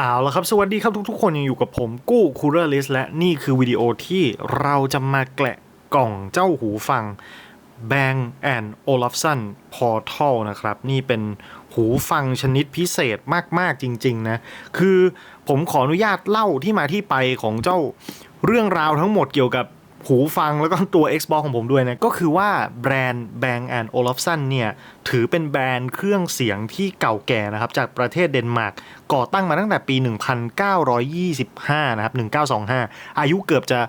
เอาละครับ สวัสดีครับทุกๆ คนยังอยู่กับผมกู้คูเรอร์ลิสและนี่คือวิดีโอที่เราจะมาแกะกล่องเจ้าหูฟัง Bang Olufsen Portal นะครับ นี่เป็นหูฟังชนิดพิเศษมาก ๆ จริง ๆ นะ คือผมขออนุญาตเล่าที่มาที่ไปของเจ้าเรื่องราวทั้งหมดเกี่ยวกับ หูฟังแล้วก็ตัว Xbox ของผมด้วยนะ ก็คือว่าแบรนด์ Bang Olufsen เนี่ยถือเป็นแบรนด์เครื่องเสียงที่เก่าแก่นะครับ จากประเทศเดนมาร์กก่อตั้งมาตั้งแต่ปี 1925 นะครับ 1925 อายุเกือบจะ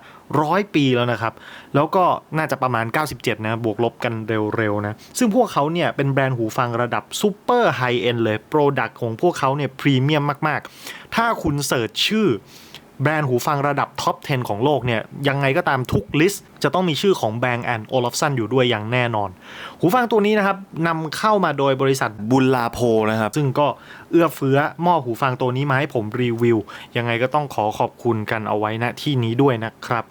ร้อยปีแล้วนะครับ แล้วก็น่าจะประมาณ 97 นะ บวกลบกันเร็ว ๆ นะ ซึ่งพวกเขาเนี่ยเป็นแบรนด์หูฟังระดับซูเปอร์ไฮเอ็นเลย โปรดักต์ของพวกเขาเนี่ยพรีเมียมมาก ๆ ถ้าคุณเสิร์ชชื่อ แบรนด์หูฟังระดับท็อป 10 ของโลกเนี่ยยังไงก็ตามทุกลิสต์จะต้องมีชื่อของ Bang Olufsen อยู่ด้วยอย่างแน่นอน หูฟังตัวนี้นะครับนำเข้ามาโดยบริษัทบุญลาโพนะครับ ซึ่งก็เอื้อเฟื้อมอบหูฟังตัวนี้มาให้ผมรีวิว ยังไงก็ต้องขอขอบคุณกันเอาไว้ณที่นี้ด้วยนะครับ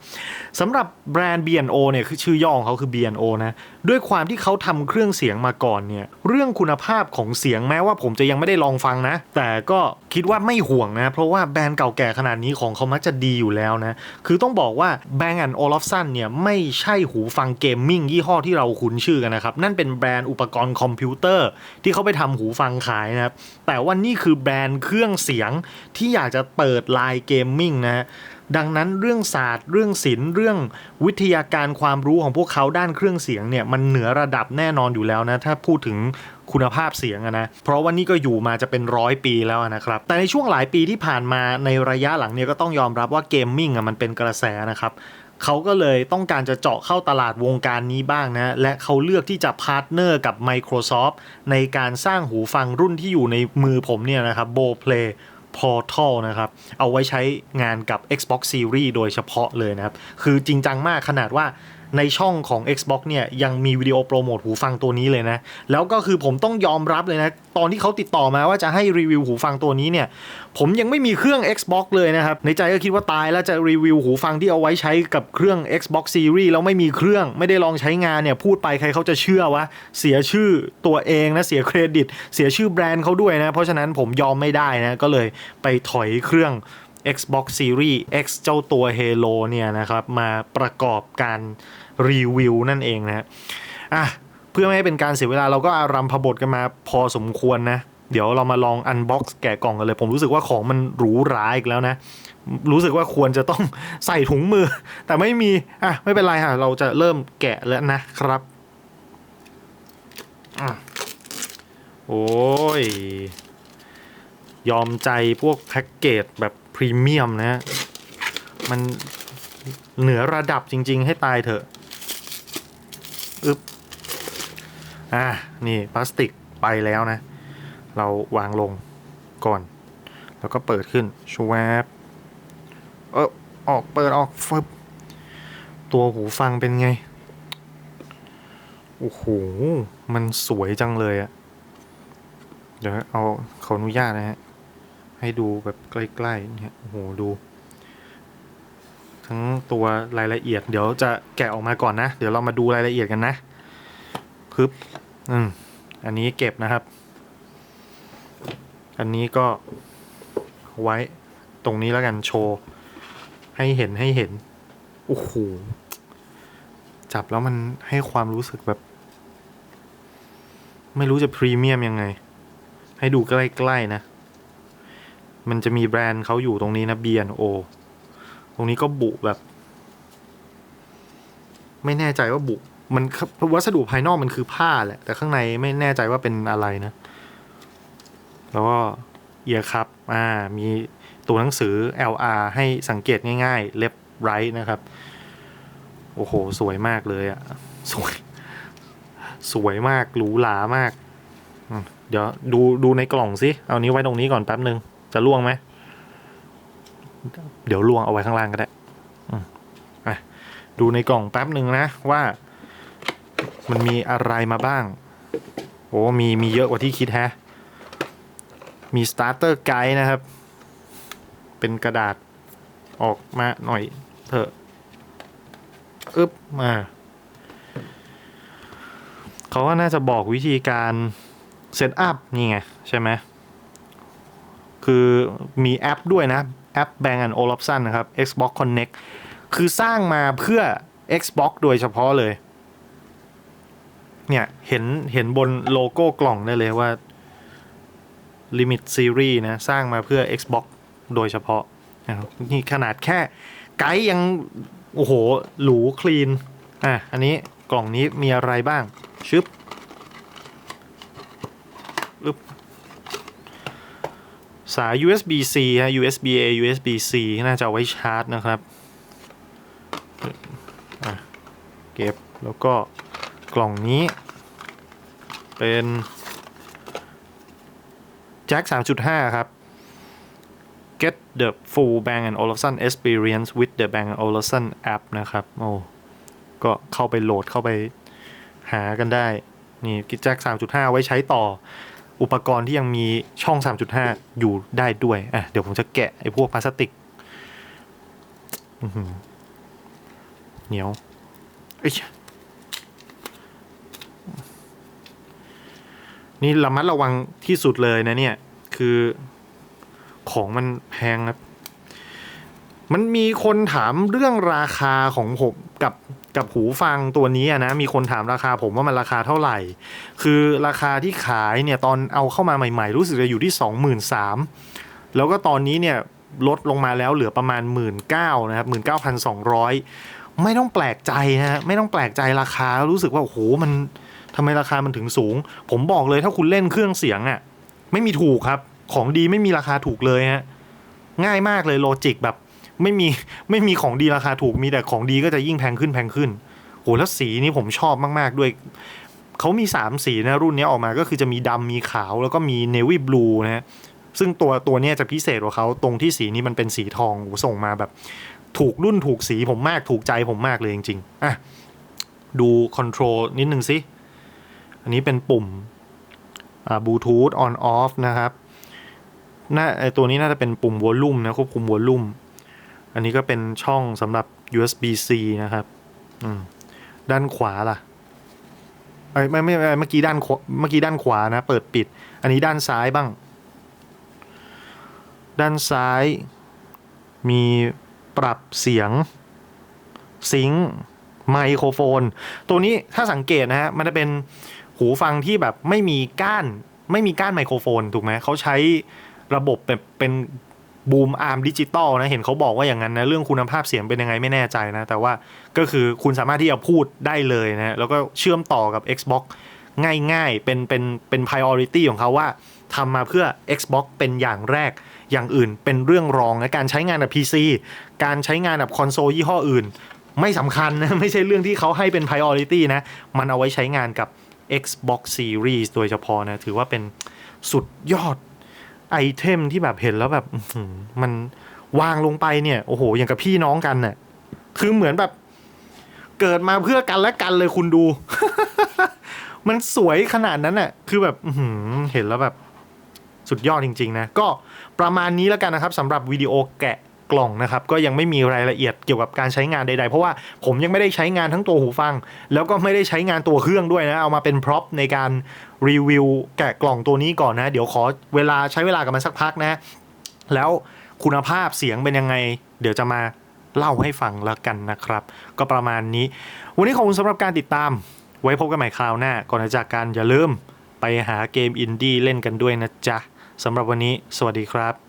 สำหรับแบรนด์ B&O เนี่ยคือชื่อย่อของเขาคือ B&O นะด้วยความที่เขาทำเครื่องเสียงมาก่อนเนี่ยเรื่องคุณภาพของเสียงแม้ว่าผมจะยังไม่ได้ลองฟังนะ แต่ก็คิดว่าไม่ห่วงนะเพราะว่าแบรนด์เก่าแก่ขนาดนี้ของเขามักจะดีอยู่แล้วนะ คือต้องบอกว่า Bang Olufsen เนี่ยไม่ใช่หูฟังเกมมิ่งยี่ห้อที่เราคุ้นชื่อกันนะครับ นั่นเป็นแบรนด์อุปกรณ์คอมพิวเตอร์ ที่เขาไปทำหูฟังขายนะครับ แต่ว่านี่คือแบรนด์เครื่องเสียงที่อยากจะเปิดไลน์เกมมิ่งนะดังนั้นเรื่องศาสตร์ เรื่องศิลป์เรื่องวิทยาการความรู้ของพวกเขาด้านเครื่องเสียงเนี่ยมันเหนือระดับแน่นอนอยู่แล้วนะ ถ้าพูดถึง คุณภาพเสียงอะนะ เพราะว่านี่ก็อยู่มาจะเป็นร้อยปีแล้วนะครับ แต่ในช่วงหลายปีที่ผ่านมาในระยะหลังเนี่ยก็ต้องยอมรับว่าเกมมิ่งอะมันเป็นกระแสนะครับเขาก็เลยต้องการจะเจาะเข้าตลาดวงการนี้บ้างนะ และเขาเลือกที่จะพาร์ทเนอร์กับ Microsoft ในการสร้างหูฟังรุ่นที่อยู่ในมือผมเนี่ยนะครับ b o Play Portal นะครับ เอาไว้ใช้งานกับ Xbox Series โดยเฉพาะเลยนะครับ คือจริงจังมากขนาดว่า ในช่องของ Xbox เนี่ยยังมีวิดีโอโปรโมทหูฟังตัวนี้เลยนะ แล้วก็คือผมต้องยอมรับเลยนะ ตอนที่เขาติดต่อมาว่าจะให้รีวิวหูฟังตัวนี้เนี่ย ผมยังไม่มีเครื่อง Xbox เลยนะครับ ในใจก็คิดว่าตายแล้วจะรีวิวหูฟังที่เอาไว้ใช้กับเครื่อง Xbox Series แล้วไม่มีเครื่องไม่ได้ลองใช้งานเนี่ยพูดไปใครเขาจะเชื่อวะเสียชื่อตัวเองนะเสียเครดิต เสียชื่อแบรนด์เขาด้วยนะ เพราะฉะนั้นผมยอมไม่ได้นะก็เลยไปถอยเครื่อง Xbox Series X เจ้าตัว Halo เนี่ยนะครับ มาประกอบการรีวิวนั่นเองนะอะเพื่อไม่ให้เป็นการเสียเวลาเราก็อารัมพบทกันมาพอสมควรนะ เดี๋ยวเรามาลองอันบ็อกซ์แกะกล่องกันเลย ผมรู้สึกว่าของมันหรูหราอีกแล้วนะ รู้สึกว่าควรจะต้องใส่ถุงมือ แต่ไม่มี อะ ไม่เป็นไรค่ะ เราจะเริ่มแกะแล้วนะครับอะโอ้ย ยอมใจพวกแพ็กเกจแบบ รีเมียมนะมันเหนือระดับจริง ๆ ให้ตายเถอะอึ๊บอะนี่พลาสติกไปแล้วนะ เราวางลงก่อน แล้วก็เปิดขึ้นชวบเออออกเปิดออกฟึบตัวหูฟังเป็นไง โอ้โห มันสวยจังเลยอะเดี๋ยวเอาขออนุญาตนะฮะ ให้ดูแบบใกล้ๆเนี่ยโอ้โหดู ทั้งตัวรายละเอียด เดี๋ยวจะแกะออกมาก่อนนะ เดี๋ยวเรามาดูรายละเอียดกันนะพึบอืมอันนี้เก็บนะครับ อันนี้ก็ไว้ตรงนี้แล้วกันโชว์ ให้เห็นให้เห็นโอ้โหจับแล้วมันให้ความรู้สึกแบบ ไม่รู้จะพรีเมียมยังไง ให้ดูใกล้ๆนะ มันจะมีแบรนด์เขาอยู่ตรงนี้นะ B&O ตรงนี้ก็บุแบบ ไม่แน่ใจว่าบุ มันวัสดุภายนอกมันคือผ้าแหละ แต่ข้างในไม่แน่ใจว่าเป็นอะไรนะ แล้วก็เอียครับ อ่า มีตัวหนังสือ LR ให้สังเกตง่ายๆ เล็บไรท์นะครับ โอ้โห สวยมากเลยอะสวย สวยมากหรูหรามาก เดี๋ยวดูดูในกล่องสิ เอานี้ไว้ตรงนี้ก่อนแป๊บหนึ่ง จะล่วงไหม เดี๋ยวล่วงเอาไว้ข้างล่างก็ได้อะดูในกล่องแป๊บหนึ่งนะว่ามันมีอะไรมาบ้าง โอ้มีมีเยอะกว่าที่คิดแฮะ มี starter guide นะครับ เป็นกระดาษออกมาหน่อยเถอะอึบมาเขาก็น่าจะบอกวิธีการเซตอัพนี่ไง ใช่ไหม คือมีแอปด้วยนะ แอป Bang Olufsen นะครับ Xbox Connect คือสร้างมาเพื่อ Xbox โดยเฉพาะเลย เนี่ย เห็นเห็นบนโลโก้กล่องได้เลยว่า Limit Series นะ สร้างมาเพื่อ Xbox โดยเฉพาะนะครับนี่ขนาดแค่ไกด์ยัง โอ้โห หรูคลีน อะ อันนี้กล่องนี้มีอะไรบ้าง ชึบอึบ สาย USB C ฮะ USB A USB C น่าจะเอาไว้ชาร์จนะครับเก็บแล้วก็กล่องนี้ เป็นแจ็ค3.5 ครับ Get the full Bang Olufsen experience with the Bang Olufsen app นะครับ โอ้ก็เข้าไปโหลดเข้าไปหากันได้ นี่กิจแจ็ค3.5 ไว้ใช้ต่อ อุปกรณ์ที่ยังมีช่อง 3.5 อยู่ได้ด้วยอะเดี๋ยวผมจะแกะไอ้พวกพลาสติกเหนียวเอ้ยนี่ระมัดระวังที่สุดเลยนะเนี่ย คือของมันแพงครับ มันมีคนถามเรื่องราคาของผมกับกับหูฟังตัวนี้อะนะมีคนถามราคาผมว่ามันราคาเท่าไหร่ คือราคาที่ขายเนี่ยตอนเอาเข้ามาใหม่ ๆ รู้สึกจะอยู่ที่ 23,000แล้วก็ตอนนี้เนี่ยลดลงมาแล้วเหลือประมาณ 1 9 0 0นนะครับ19,200ไม่ต้องแปลกใจนะฮะไม่ต้องแปลกใจราคารู้สึกว่าโอ้โหมันทำไมราคามันถึงสูง ผมบอกเลยถ้าคุณเล่นเครื่องเสียงอะ่ะไม่มีถูกครับ ของดีไม่มีราคาถูกเลยฮะง่ายมากเลยโลจิกแบบ ไม่มีไม่มีของดีราคาถูกมีแต่ของดีก็จะยิ่งแพงขึ้นแพงขึ้นโหแล้วสีนี้ผมชอบมากๆด้วยเขามี 3 สีนะรุ่นนี้ออกมาก็คือจะมีดำมีขาวแล้วก็มีเนวี่บลูนะฮะซึ่งตัวตัวเนี้ยจะพิเศษกว่าเขาตรงที่สีนี้มันเป็นสีทองส่งมาแบบ ถูกรุ่นถูกสีผมมากถูกใจผมมากเลยจริงๆอะดูคอนโทรลนิดนึงสิ อันนี้เป็นปุ่มอ่าบลูทูธออนออฟนะครับน่าไอตัวนี้น่าจะเป็นปุ่มวอลลุ่มนะควบคุมวอลลุ่ม อันนี้ก็เป็นช่องสำหรับ USB-C นะครับอืมด้านขวาล่ะไอ้ไม่ไม่ไม่เมื่อกี้ด้านขวาเมื่อกี้ด้านขวานะ เปิดปิด อันนี้ด้านซ้ายบ้าง ด้านซ้าย มีปรับเสียงซิงค์ไมโครโฟน ตัวนี้ถ้าสังเกตนะฮะ มันจะเป็นหูฟังที่แบบไม่มีก้าน ไม่มีก้านไมโครโฟน ถูกไหม เขาใช้ระบบแบบเป็น บูมอาร์มดิจิตอลนะเห็นเขาบอกว่าอย่างนั้นนะเรื่องคุณภาพเสียงเป็นยังไงไม่แน่ใจนะ แต่ว่าก็คือคุณสามารถที่จะพูดได้เลยนะแล้วก็เชื่อมต่อกับ Xbox ง่ายๆ เป็นเป็นเป็น priority ของเขาว่าทำมาเพื่อ Xbox เป็นอย่างแรกอย่างอื่นเป็นเรื่องรองนะการใช้งานกับ PC การใช้งานกับคอนโซลยี่ห้ออื่น ไม่สำคัญนะ ไม่ใช่เรื่องที่เขาให้เป็น priority นะ มันเอาไว้ใช้งานกับ Xbox Series โดยเฉพาะนะ ถือว่าเป็นสุดยอด ไอเทมที่แบบเห็นแล้วแบบมันวางลงไปเนี่ย โอ้โห อย่างกับพี่น้องกันน่ะ คือเหมือนแบบ เกิดมาเพื่อกันและกันเลยคุณดู มันสวยขนาดนั้นน่ะ คือแบบเห็นแล้วแบบ สุดยอดจริง ๆ นะ ก็ประมาณนี้แล้วกันนะครับสำหรับวิดีโอแกะ กล่องนะครับก็ยังไม่มีรายละเอียดเกี่ยวกับการใช้งานใดๆ เพราะว่าผมยังไม่ได้ใช้งานทั้งตัวหูฟัง แล้วก็ไม่ได้ใช้งานตัวเครื่องด้วยนะ เอามาเป็นพร็อพในการรีวิวแกะกล่องตัวนี้ก่อนนะ เดี๋ยวขอเวลาใช้เวลากับมันสักพักนะ แล้วคุณภาพเสียงเป็นยังไง เดี๋ยวจะมาเล่าให้ฟังแล้วกันนะครับ ก็ประมาณนี้ วันนี้ขอบคุณสำหรับการติดตาม ไว้พบกันใหม่คราวหน้า ก่อนจากกันอย่าลืมไปหาเกมอินดี้เล่นกันด้วยนะจ๊ะสำหรับวันนี้ สวัสดีครับ